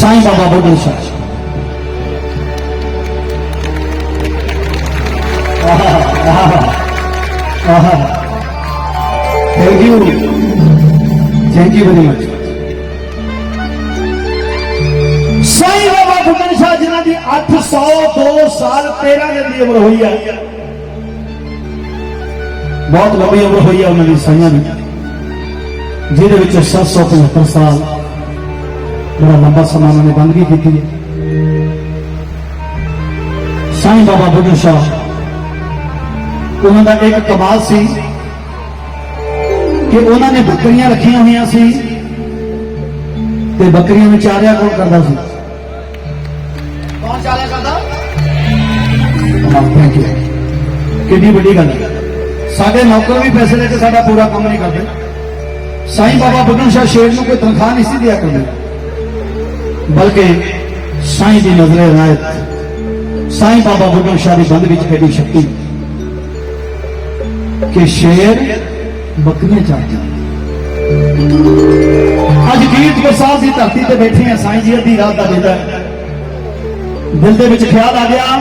سائی کا بہ منشا سائی کا بہت منشا جہاں کی اٹھ سو دو سال تیرہ عمر ہوئی آئی ہے بہت لمبی عمر ہوئی ہے انہیں سائن جات سو پچہتر سال ਬੜਾ ਲੰਬਾ ਸਮਾਂ ਉਹਨਾਂ ਨੇ ਬੰਦਗੀ ਕੀਤੀ ਹੈ ਸਾਈਂ ਬਾਬਾ ਬੁੱਢੇ ਸ਼ਾਹ ਉਹਨਾਂ ਦਾ ਇੱਕ ਕਮਾਲ ਸੀ ਕਿ ਉਹਨਾਂ ਨੇ ਬੱਕਰੀਆਂ ਰੱਖੀਆਂ ਹੋਈਆਂ ਸੀ ਤੇ ਬੱਕਰੀਆਂ ਨੂੰ ਚਾਰਿਆ ਕੌਣ ਕਰਦਾ ਸੀ ਕੌਣ ਚਾਲਿਆ ਕਰਦਾ ਥੈਂਕ ਯੂ ਕਿੰਨੀ ਵੱਡੀ ਗੱਲ ਹੈ ਸਾਡੇ ਨੌਕਰ ਵੀ ਪੈਸੇ ਲੈ ਕੇ ਸਾਡਾ ਪੂਰਾ ਕੰਮ ਨਹੀਂ ਕਰਦੇ ਸਾਈਂ ਬਾਬਾ ਬੁੱਢਨ ਸ਼ਾਹ ਸ਼ੇਰ ਨੂੰ ਕੋਈ ਤਨਖਾਹ ਨਹੀਂ ਸੀ ਦਿਆ ਕਰਦੇ ਬਲਕਿ ਸਾਈਂ ਦੀ ਨਜ਼ਰ ਇਨਾਇਤ ਸਾਈਂ ਬਾਬਾ ਬੁੱਢਨ ਸ਼ਾਹ ਦੀ ਬੰਦ ਵਿੱਚ ਕਿਹੜੀ ਸ਼ਕਤੀ ਕਿ ਸ਼ੇਰ ਬੱਕਰੀਆਂ ਚਾਰਦਾ ਅੱਜ ਕੀਰਤਪੁਰ ਸਾਹਿਬ ਦੀ ਧਰਤੀ ਤੇ ਬੈਠੇ ਆ ਸਾਈਂ ਜੀ ਅੱਧੀ ਰਾਤ ਦਾ ਵੇਲਾ ਦਿਲ ਦੇ ਵਿੱਚ ਖਿਆਲ ਆ ਗਿਆ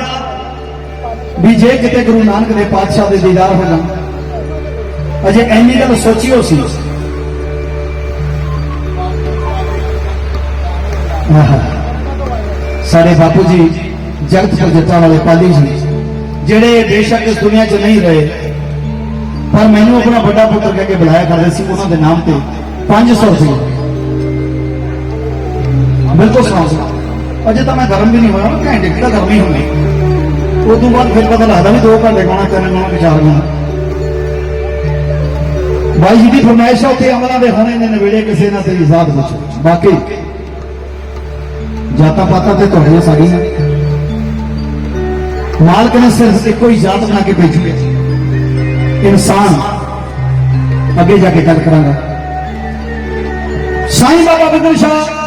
ਵੀ ਜੇ ਕਿਤੇ ਗੁਰੂ ਨਾਨਕ ਦੇ ਪਾਤਸ਼ਾਹ ਦੇ ਦੀਦਾਰ ਹੋ ਜਾਣ ਅਜੇ ਐਨੀ ਗੱਲ ਸੋਚੀ ਹੋ ਸੀ ਸਾਡੇ ਬਾਪੂ ਜੀ ਜਗਤਪੁਰ ਜੱਟਾਂ ਵਾਲੇ ਪਾਲੀ ਜੀ, ਜਿਹੜੇ ਬੇਸ਼ੱਕ ਇਸ ਦੁਨੀਆ 'ਚ ਨਹੀਂ ਰਹੇ, ਪਰ ਮੈਨੂੰ ਆਪਣਾ ਵੱਡਾ ਪੁੱਤਰ ਕਹਿ ਕੇ ਬੁਲਾਇਆ ਕਰਦੇ ਸੀ, ਉਹਨਾਂ ਦੇ ਨਾਮ ਤੇ 500 ਰੁਪਏ। ਬਿਲਕੁਲ ਸੁਣਾਓ ਅਜੇ ਤਾਂ ਮੈਂ ਗਰਮ ਵੀ ਨਹੀਂ ਹੋਇਆ ਘੰਟੇ ਕਿਹੜਾ ਗਰਮੀ ਹੁੰਦੀ। ਉਸ ਤੋਂ ਬਾਅਦ ਫਿਰ ਪਤਾ ਲੱਗਦਾ ਵੀ 2 ਘੰਟੇ ਗਾਣਾ ਕਰਨ ਗਾਣਾ ਵਿਚਾਰ ਗਾਣਾ ਬਾਈ ਜੀ ਦੀ ਫਰਮਾਇਸ਼ ਆ ਉੱਥੇ ਅਮਲਾਂ ਦੇ ਹੋਣੇ ਨੇ ਨਵੇੜੇ ਕਿਸੇ ਨਾ ਤੇਰੀ ਜ਼ਾਤ ਵਿੱਚ। ਬਾਕੀ ਜਾਤਾਂ ਪਾਤਾਂ ਤੇ ਤੁਹਾਡੀਆਂ ਸਾਡੀਆਂ। ਮਾਲਕ ਨੇ ਸਿਰਫ ਇੱਕੋ ਹੀ ਜਾਤ ਬਣਾ ਕੇ ਭੇਜੀ ਹੈ। ਇਨਸਾਨ। ਅੱਗੇ ਜਾ ਕੇ ਗੱਲ ਕਰਾਂਗਾ। ਸਾਈਂ ਬਾਬਾ ਬਿੰਦਰ ਸ਼ਾਹ।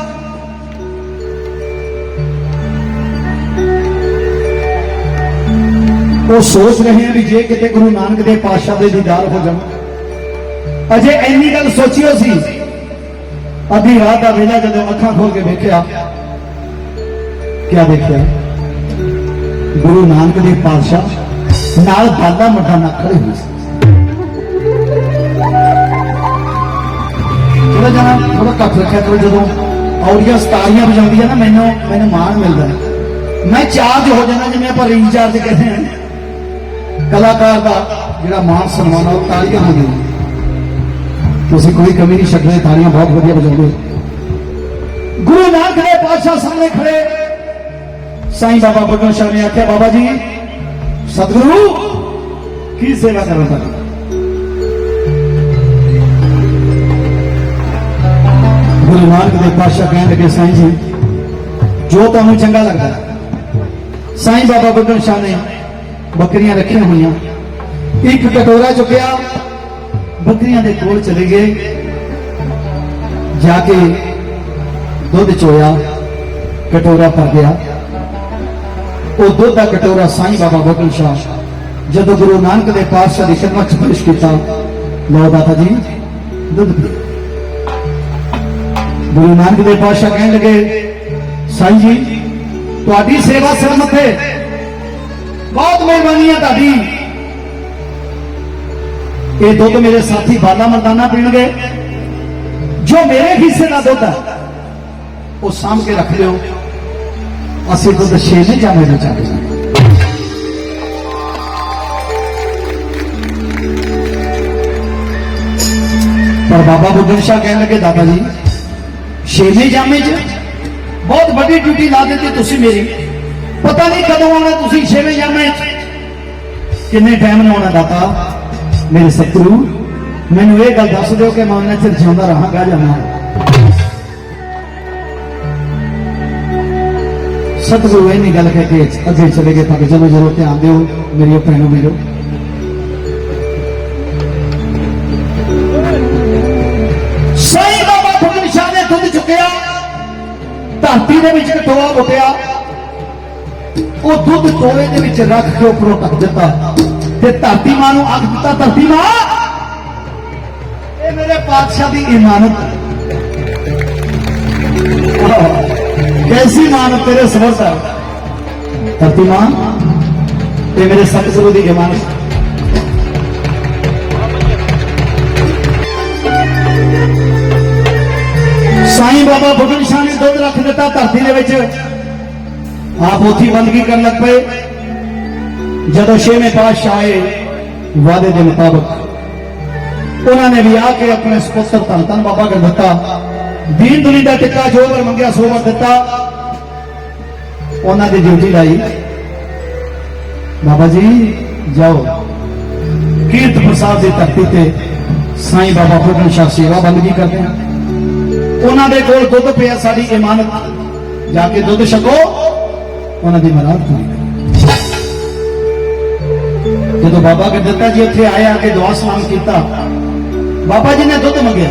ਉਹ ਸੋਚ ਰਹੇ ਆ ਵੀ ਜੇ ਕਿਤੇ ਗੁਰੂ ਨਾਨਕ ਦੇ ਪਾਤਸ਼ਾਹ ਦੇ ਦੀਦਾਰ ਹੋ ਜਾਣ। ਅਜੇ ਐਨੀ ਗੱਲ ਸੋਚੀ ਹੋ ਸੀ। ਅੱਧੀ ਰਾਤ ਦਾ ਵੇਲਾ ਜਦੋਂ ਅੱਖਾਂ ਖੋਲ ਕੇ ਵੇਖਿਆ کیا دیکھا گرو نانک دیو پادشاہ نال بالا مٹھانا کھڑے ہوئے تھوڑا جانا تھوڑا کٹ رکھا کرو جدو اولیاں ستاریاں بجاؤں نا مینو مینو مان ملتا ہے میں چارج ہو جانا جی آپ ریچارج کہتے ہیں کلاکار کا جڑا مان سنوانا وہ تاریاں ہو گئی تھی کوئی کمی نہیں چکتے تالیاں بہت ودیا بجاؤ گرو نانک دیو پادشاہ سامنے کھڑے ਸਾਈਂ ਬਾਬਾ ਬੁੱਢਾ ਸ਼ਾਹ ਨੇ ਆਖਿਆ, ਬਾਬਾ ਜੀ, ਸਤਿਗੁਰੂ, ਕੀ ਸੇਵਾ ਕਰਾਂ ਤੁਹਾਡੀ ਗੁਰੂ ਨਾਨਕ ਦੇ ਪਾਤਸ਼ਾਹ ਕਹਿਣ ਲੱਗੇ, ਸਾਈਂ ਜੀ, ਜੋ ਤੁਹਾਨੂੰ ਚੰਗਾ ਲੱਗਦਾ ਹੈ। ਸਾਈਂ ਬਾਬਾ ਬੁੱਢਾ ਸ਼ਾਹ ਨੇ ਬੱਕਰੀਆਂ ਰੱਖੀਆਂ ਹੋਈਆਂ। ਇੱਕ ਕਟੋਰਾ ਚੁੱਕਿਆ, ਬੱਕਰੀਆਂ ਦੇ ਕੋਲ ਚਲੇ ਗਏ। ਜਾ ਕੇ ਦੁੱਧ ਚੋਇਆ, ਕਟੋਰਾ ਭਰ ਗਿਆ। ਉਹ ਦੁੱਧ ਦਾ ਕਟੋਰਾ ਸਾਈਂ ਬਾਬਾ ਬੁੱਢਾ ਸ਼ਾਹ ਜਦੋਂ ਗੁਰੂ ਨਾਨਕ ਦੇ ਪਾਤਸ਼ਾਹ ਦੀ ਖਿਦਮਤ 'ਚ ਪੇਸ਼ ਕੀਤਾ ਲਓ ਦਾਤਾ ਜੀ ਦੁੱਧ ਪੀਓ ਗੁਰੂ ਨਾਨਕ ਦੇ ਪਾਤਸ਼ਾਹ ਕਹਿਣ ਲੱਗੇ ਸਾਈਂ ਜੀ ਤੁਹਾਡੀ ਸੇਵਾ ਸਿਰ ਮੱਥੇ ਬਹੁਤ ਮਿਹਰਬਾਨੀ ਹੈ ਤੁਹਾਡੀ ਇਹ ਦੁੱਧ ਮੇਰੇ ਸਾਥੀ ਬਾਲਾ ਮਰਦਾਨਾ ਪੀਣਗੇ ਜੋ ਮੇਰੇ ਹਿੱਸੇ ਦਾ ਦੁੱਧ ਹੈ ਉਹ ਸਾਂਭ ਕੇ ਰੱਖ ਲਿਓ ਅਸੀਂ ਦੁੱਧ ਛੇ ਨਹੀਂ ਜਾਣੇ ਦੇ ਚਾਹੇ ਪਰ ਬਾਬਾ ਬੁੱਢਨ ਸ਼ਾਹ ਕਹਿਣ ਲੱਗੇ, ਦਾਦਾ ਜੀ ਛੇਵੇਂ ਜਾਮੇ 'ਚ ਬਹੁਤ ਵੱਡੀ ਡਿਊਟੀ ਲਾ ਦਿੱਤੀ ਤੁਸੀਂ ਮੇਰੀ। ਪਤਾ ਨਹੀਂ ਕਦੋਂ ਆਉਣਾ ਤੁਸੀਂ ਛੇਵੇਂ ਜਾਮੇ 'ਚ। ਕਿੰਨੇ ਟਾਈਮ ਨੂੰ ਆਉਣਾ ਦਾਤਾ ਮੇਰੇ ਸਤਿਗੁਰੂ, ਮੈਨੂੰ ਇਹ ਗੱਲ ਦੱਸ ਦਿਓ ਕਿ ਮੈਂ ਉਹਨਾਂ ਚਿਰ ਜਿਉਂਦਾ ਰਹਾਂਗਾ ਜਾਂ ਨਾ। ਸਤਿਗੁਰੂ ਇਹ ਨਹੀਂ ਗੱਲ ਕਹਿ ਕੇ ਅੱਗੇ ਚਲੇ ਗਏ ਤਾਂ ਕਿ ਚਲੋ ਜਰੂਰ ਧਿਆਨ ਦਿਓ, ਮੇਰੀ ਭੈਣ ਨੂੰ ਮਿਲੋ ਸਾਈਂ ਬਾਬਾ ਫੁੱਲ ਸ਼ਾਹ ਨੇ ਦੁੱਧ ਚੁੱਕਿਆ, ਧਰਤੀ ਦੇ ਵਿੱਚ ਟੋਆ ਉੱਟਿਆ ਉਹ ਦੁੱਧ ਟੋਏ ਦੇ ਵਿੱਚ ਰੱਖ ਕੇ ਉੱਪਰੋਂ ਢੱਕ ਦਿੱਤਾ। ਤੇ ਧਰਤੀ ਮਾਂ ਨੂੰ ਆਖ ਦਿੱਤਾ, ਧਰਤੀ ਮਾਂ, ਇਹ ਮੇਰੇ ਪਾਤਸ਼ਾਹ ਦੀ ਇਮਾਨਤ। ਹੈ। ਆਹ, ਮਾਨ ਤੇਰੇ ਸਮਰਥ ਹੈ ਧਰਤੀ ਮਾਂ ਤੇ ਮੇਰੇ ਸਤਿਗੁਰੂ ਦੀ ਇਮਾਨਤ ਸਾਈਂ ਬਾਬਾ ਬੁੱਢਨ ਸ਼ਾਹ ਨੇ ਦੁੱਧ ਰੱਖ ਦਿੱਤਾ ਧਰਤੀ ਦੇ ਵਿੱਚ ਆਪ ਉਥੀ ਬੰਦਗੀ ਕਰਨ ਲੱਗ ਪਏ ਜਦੋਂ ਛੇਵੇਂ ਪਾਤਸ਼ਾਹ ਆਏ ਵਾਅਦੇ ਦੇ ਮੁਤਾਬਕ ਉਹਨਾਂ ਨੇ ਵੀ ਆ ਕੇ ਆਪਣੇ ਸੁਪੁੱਤਰ ਧੰਨ ਧੰਨ ਬਾਬਾ ਕਰ ਦਿੱਤਾ ਦੀਨ ਦੁਨੀ ਦਾ ਟਿੱਕਾ ਜੋ ਵਰ ਮੰਗਿਆ ਸੋ ਵਰ ਦਿੱਤਾ ਉਹਨਾਂ ਦੀ ਡਿਊਟੀ ਲਾਈ। ਬਾਬਾ ਜੀ, ਜਾਓ। ਕੀਰਤ ਪ੍ਰਸਾਦ ਦੀ ਧਰਤੀ ਤੇ ਸਾਈਂ ਬਾਬਾ ਬੁੱਢਨ ਸ਼ਾਹ ਸੇਵਾ ਬੰਦਗੀ ਕਰਦੇ ਹਨ ਉਹਨਾਂ ਦੇ ਕੋਲ ਦੁੱਧ ਪਿਆ ਸਾਡੀ ਇਮਾਨਤ। ਜਾ ਕੇ ਦੁੱਧ ਛਕੋ, ਉਹਨਾਂ ਦੀ ਮਰਾਦ ਪੂਰੀ ਜਦੋਂ ਬਾਬਾ ਕੇ ਦਿੱਤਾ ਜੀ ਇੱਥੇ ਆਇਆ ਕਿ ਦੁਆ ਸਲਾਮ ਕੀਤਾ। ਬਾਬਾ ਜੀ ਨੇ ਦੁੱਧ ਮੰਗਿਆ।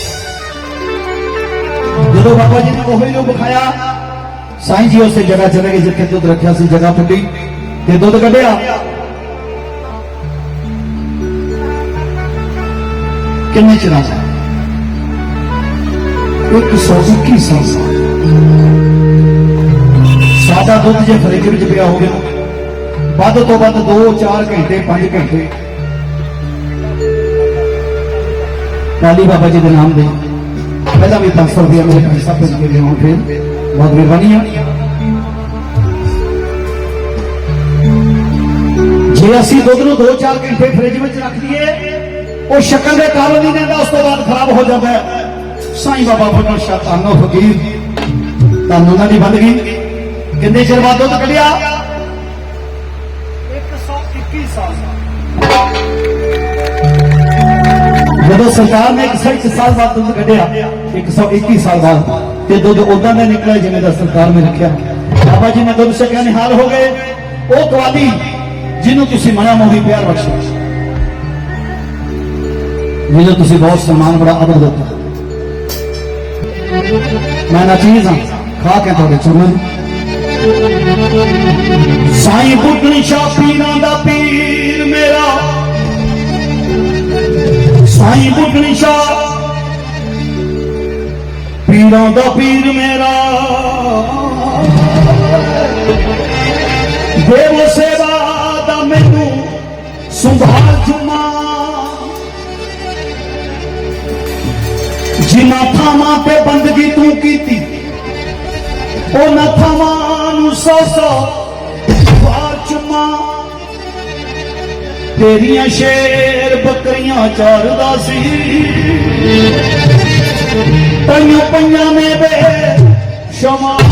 ਜਦੋਂ ਬਾਬਾ ਜੀ ਨੇ ਉਹੋ ਹੀ ਰੂਪ ਵਿਖਾਇਆ ਸਾਈਂ ਜੀ ਉਸੇ ਜਗ੍ਹਾ ਚਲੇ ਗਏ ਜਿੱਥੇ ਦੁੱਧ ਰੱਖਿਆ ਸੀ ਜਗ੍ਹਾ ਫੁੱਟੀ ਤੇ ਦੁੱਧ ਕੱਢਿਆ ਕਿੰਨੇ ਚਿਰਾਂ ਦਾ 121 ਸਾਲ ਸਾਦਾ ਦੁੱਧ ਜੇ ਫਰਿੱਜ ਵਿੱਚ ਪਿਆ ਹੋਵੇ ਵੱਧ ਤੋਂ ਵੱਧ 2-4 ਘੰਟੇ 5 ਘੰਟੇ ਕਾਲੀ ਬਾਬਾ ਜੀ ਦੇ ਨਾਮ ਦੇ ਪਹਿਲਾਂ ਵੀ 500 ਰੁਪਏ ਮੇਰੇ ਭਾਈ ਸਾਹਿਬ ਭੇਜ ਕੇ ਲਿਆਉਣ ਫਿਰ ਬਹੁਤ ਮਿਹਰਬਾਨੀ ਹੈ ਜੇ ਅਸੀਂ ਦੁੱਧ ਨੂੰ 2-4 ਘੰਟੇ ਫ੍ਰਿਜ ਵਿੱਚ ਰੱਖ ਦਈਏ ਉਹ ਸ਼ੱਕਰ ਦੇ ਕਾਰਨ ਨਹੀਂ ਰਹਿੰਦਾ ਉਸ ਤੋਂ ਬਾਅਦ ਖਰਾਬ ਹੋ ਜਾਂਦਾ ਹੈ ਸਾਈਂ ਬਾਬਾ ਬੁੱਢਾ ਸ਼ਾਹ ਤਾਨੋ ਫਕੀਰ ਤੁਹਾਨੂੰ ਨਾਲ ਦੀ ਬੰਦਗੀ ਕਿੰਨੇ ਚਿਰ ਬਾਅਦ ਦੁੱਧ ਕੱਢਿਆ 121 ਸਾਲ ਜਦੋਂ ਸਰਕਾਰ ਨੇ 101 ਸਾਲ ਬਾਅਦ ਦੁੱਧ ਕੱਢਿਆ 121 ਸਾਲ ਬਾਅਦ, ਤੇ ਦੁੱਧ ਉਦਾਂ ਦਾ ਨਿਕਲਿਆ ਜਿਵੇਂ ਦਾ ਸਰਕਾਰ ਨੇ ਰੱਖਿਆ। ਬਾਬਾ ਜੀ ਨੇ ਦੁੱਧ ਛਕਿਆ ਨਿਹਾਲ ਹੋ ਗਏ। ਉਹ ਕਵਾਲੀ ਜਿਹਨੂੰ ਤੁਸੀਂ ਮਨਾ ਮੋਹੀ ਪਿਆਰ ਬਖਸ਼ਿਆ ਜਿਹਨੂੰ ਤੁਸੀਂ ਬਹੁਤ ਸਨਮਾਨ, ਬੜਾ ਅਦਰ ਦਿੱਤਾ। ਮੈਂ ਨਾ ਚੀਜ਼ ਹਾਂ, ਖਾ ਕੇ ਤੁਹਾਡੇ ਚਰਨ ਸਾਈਂ ਬੁੱਢਣ ਸ਼ਾਹ ਦਾ ਪੀਰ ਮੇਰਾ। ਸਾਈਂ ਬੁੱਢਣ ਸ਼ਾਹ। ਪੀਰਾਂ ਦਾ ਪੀਰ ਮੇਰਾ। ਦੇਵ ਸੇਵਾ ਦਾ ਮੈਨੂੰ ਸੰਭਾਲ ਜੁਮਾ। ਜਿਨ੍ਹਾਂ ਥਾਵਾਂ ਤੇ ਬੰਦਗੀ ਤੂੰ ਕੀਤੀ ਉਹ ਉਹਨਾਂ ਥਾਵਾਂ ਨੂੰ ਸੌ ਸੌ تیریاں شیر بکریاں چار داسی تنوں پیاں میں بے شمار